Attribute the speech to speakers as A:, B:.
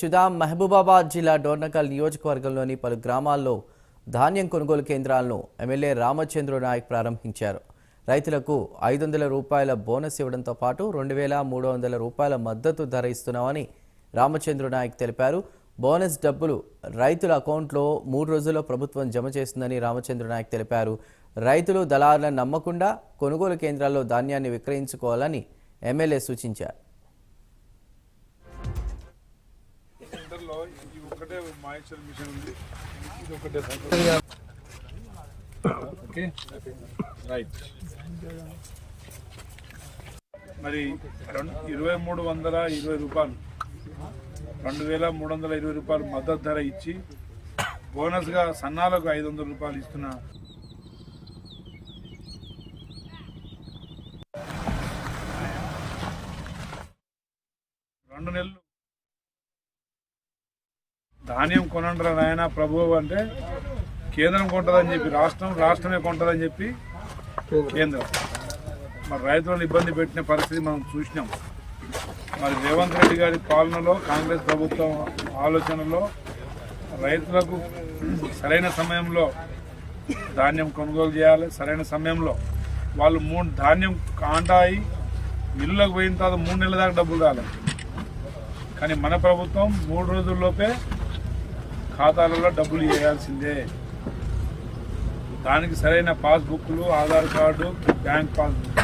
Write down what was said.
A: చుదాం మహబూబాబాద్ జిల్లా డోర్నకల్ నియోజకవర్గంలోని పలు గ్రామాల్లో ధాన్యం కొనుగోలు కేంద్రాలను ఎమ్మెల్యే రామచంద్ర నాయక్ ప్రారంభించారు. రైతులకు ఐదు వందల రూపాయల బోనస్ ఇవ్వడంతో పాటు రెండు వేల మూడు వందల రూపాయల మద్దతు ధర ఇస్తున్నామని రామచంద్ర నాయక్ తెలిపారు. బోనస్ డబ్బులు రైతుల అకౌంట్లో మూడు రోజుల్లో ప్రభుత్వం జమ చేస్తుందని రామచంద్ర నాయక్ తెలిపారు. రైతులు దళారులను నమ్మకుండా కొనుగోలు కేంద్రాల్లో ధాన్యాన్ని విక్రయించుకోవాలని ఎమ్మెల్యే సూచించారు.
B: సెంటర్లో ఇది ఒకటే మాయేశ్వర మిషన్ ఉంది. ఇది ఒకటే ఓకే? రైట్. మరి రెండు ఇరవై మూడు వందల ఇరవై రూపాయలు. రెండు వేల మూడు వందల ఇరవై రూపాయలు మద్దతు ధర ఇచ్చి బోనస్గా సన్నాలకు ఐదు వందల రూపాయలు ఇస్తున్న రెండు నెలలు ధాన్యం కొనండ్రా నాయన ప్రభువు అంటే కేంద్రం కొంటదని చెప్పి రాష్ట్రం రాష్ట్రమే కొంటదని చెప్పి కేంద్రం. మరి రైతులను ఇబ్బంది పెట్టిన పరిస్థితి మనం చూసినాం. మరి రేవంత్ రెడ్డి గారి పాలనలో కాంగ్రెస్ ప్రభుత్వం ఆలోచనలో రైతులకు సరైన సమయంలో ధాన్యం కొనుగోలు చేయాలి. సరైన సమయంలో వాళ్ళు మూడు ధాన్యం కాంటాయి మిల్లులకు పోయిన తర్వాత మూడు నెలల దాకా డబ్బులు రాలేదు కానీ మన ప్రభుత్వం మూడు రోజుల్లోపే ఖాతాలలో డబ్బులు వేయాల్సిందే దానికి సరైన పాస్బుక్లు ఆధార్ కార్డు బ్యాంక్ పాస్బుక్